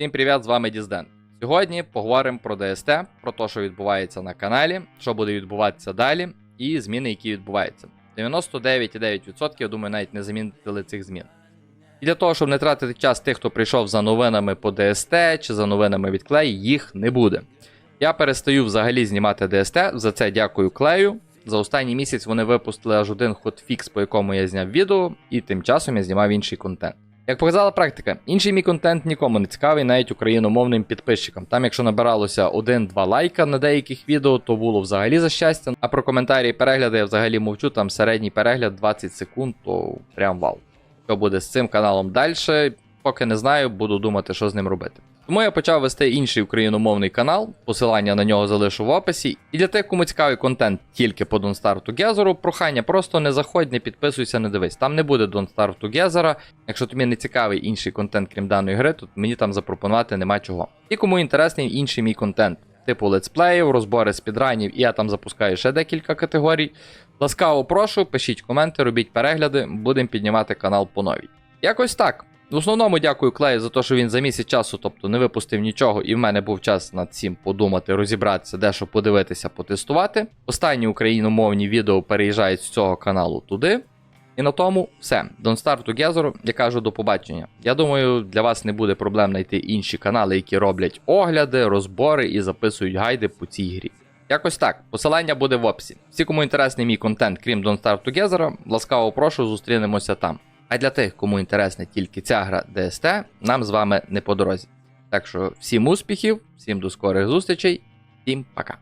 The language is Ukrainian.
Всім привіт, з вами Дізден. Сьогодні поговоримо про ДСТ, про те, що відбувається на каналі, що буде відбуватися далі, і зміни, які відбуваються. 99,9% я думаю, навіть не замінили цих змін. І для того, щоб не тратити час тих, хто прийшов за новинами по ДСТ чи за новинами від Клей, їх не буде. Я перестаю взагалі знімати ДСТ, за це дякую Клею. За останній місяць вони випустили аж один хотфікс, по якому я зняв відео, і тим часом я знімав інший контент. Як показала практика, інший мій контент нікому не цікавий, навіть україномовним підписчикам. Там, якщо набиралося 1-2 лайка на деяких відео, то було взагалі за щастя. А про коментарі і перегляди я взагалі мовчу, там середній перегляд 20 секунд, то прям вау. Що буде з цим каналом далі, поки не знаю, буду думати, що з ним робити. Тому я почав вести інший україномовний канал, посилання на нього залишу в описі. І для тих, кому цікавий контент тільки по Don't Starve Together, прохання, просто не заходь, не підписуйся, не дивись. Там не буде Don't Starve Together. Якщо тобі не цікавий інший контент, крім даної гри, то мені там запропонувати нема чого. І кому інтересний інший мій контент, типу летсплеїв, розбори спідранів, і я там запускаю ще декілька категорій. Ласкаво прошу, пишіть коменти, робіть перегляди, будемо піднімати канал по новій. Якось так. В основному дякую Клею за те, що він за місяць часу, тобто не випустив нічого, і в мене був час над цим подумати, розібратися, дещо подивитися, потестувати. Останні україномовні відео переїжджають з цього каналу туди. І на тому все. Don't Start Together, я кажу до побачення. Я думаю, для вас не буде проблем знайти інші канали, які роблять огляди, розбори і записують гайди по цій грі. Якось так, посилання буде в описі. Всі, кому інтересний мій контент, крім Don't Start Together, ласкаво прошу, зустрінемося там. А для тих, кому інтересна тільки ця гра DST, нам з вами не по дорозі. Так що всім успіхів, всім до скорих зустрічей, всім пока.